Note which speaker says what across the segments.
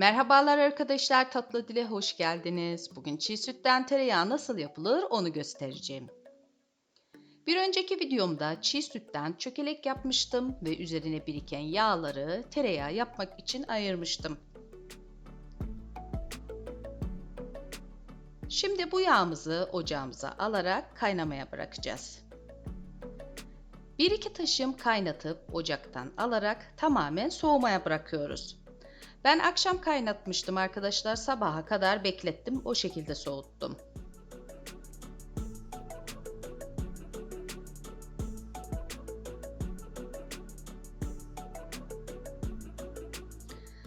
Speaker 1: Merhabalar arkadaşlar, Tatlı Dile hoş geldiniz. Bugün çiğ sütten tereyağı nasıl yapılır onu göstereceğim. Bir önceki videomda çiğ sütten çökelek yapmıştım ve üzerine biriken yağları tereyağı yapmak için ayırmıştım. Şimdi bu yağımızı ocağımıza alarak kaynamaya bırakacağız. Bir iki taşım kaynatıp ocaktan alarak tamamen soğumaya bırakıyoruz. Ben akşam kaynatmıştım arkadaşlar. Sabaha kadar beklettim. O şekilde soğuttum.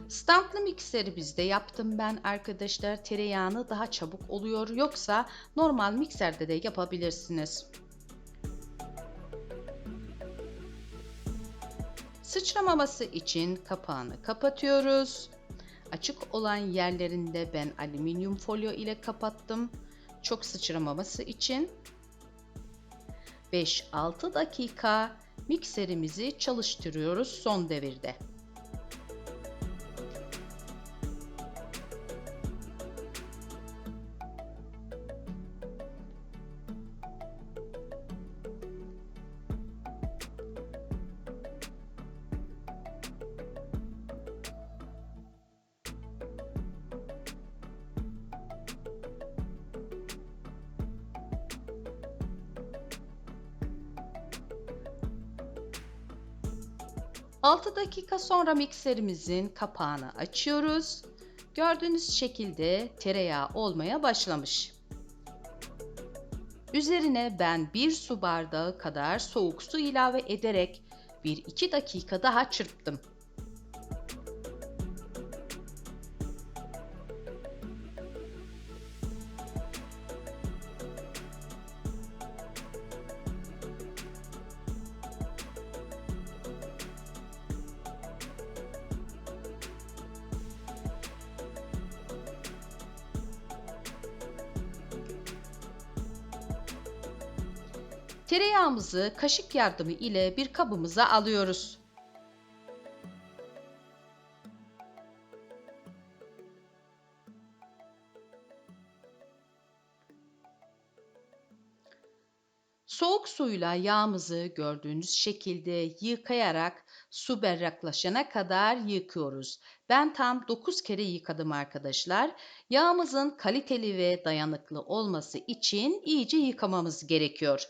Speaker 1: Standlı mikseri bizde yaptım ben arkadaşlar. Tereyağını daha çabuk oluyor. Yoksa normal mikserde de yapabilirsiniz. Sıçramaması için kapağını kapatıyoruz. Açık olan yerlerinde ben alüminyum folyo ile kapattım. Çok sıçramaması için 5-6 dakika mikserimizi çalıştırıyoruz son devirde. Altı dakika sonra mikserimizin kapağını açıyoruz. Gördüğünüz şekilde tereyağı olmaya başlamış. Üzerine ben bir su bardağı kadar soğuk su ilave ederek 1-2 dakika daha çırptım. Tereyağımızı kaşık yardımı ile bir kabımıza alıyoruz. Soğuk suyla yağımızı gördüğünüz şekilde yıkayarak su berraklaşana kadar yıkıyoruz. Ben tam 9 kere yıkadım arkadaşlar. Yağımızın kaliteli ve dayanıklı olması için iyice yıkamamız gerekiyor.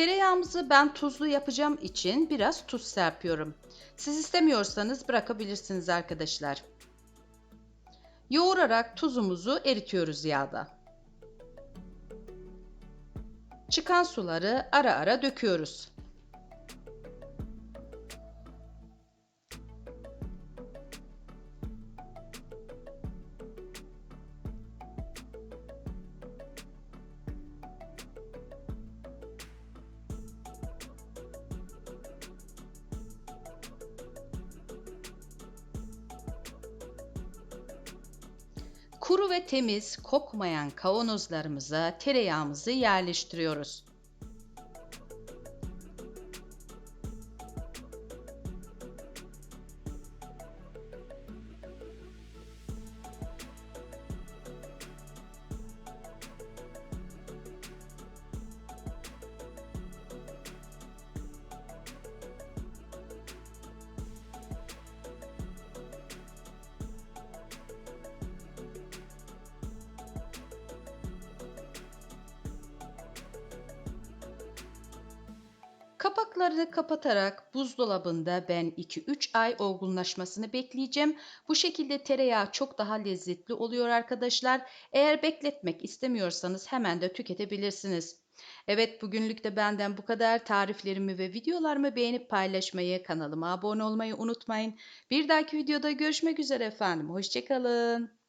Speaker 1: Tereyağımızı ben tuzlu yapacağım için biraz tuz serpiyorum. Siz istemiyorsanız bırakabilirsiniz arkadaşlar. Yoğurarak tuzumuzu eritiyoruz yağda. Çıkan suları ara ara döküyoruz. Kuru ve temiz, kokmayan kavanozlarımıza tereyağımızı yerleştiriyoruz. Kapaklarını kapatarak buzdolabında ben 2-3 ay olgunlaşmasını bekleyeceğim. Bu şekilde tereyağı çok daha lezzetli oluyor arkadaşlar. Eğer bekletmek istemiyorsanız hemen de tüketebilirsiniz. Evet bugünlük de benden bu kadar. Tariflerimi ve videolarımı beğenip paylaşmayı, kanalıma abone olmayı unutmayın. Bir dahaki videoda görüşmek üzere efendim. Hoşçakalın.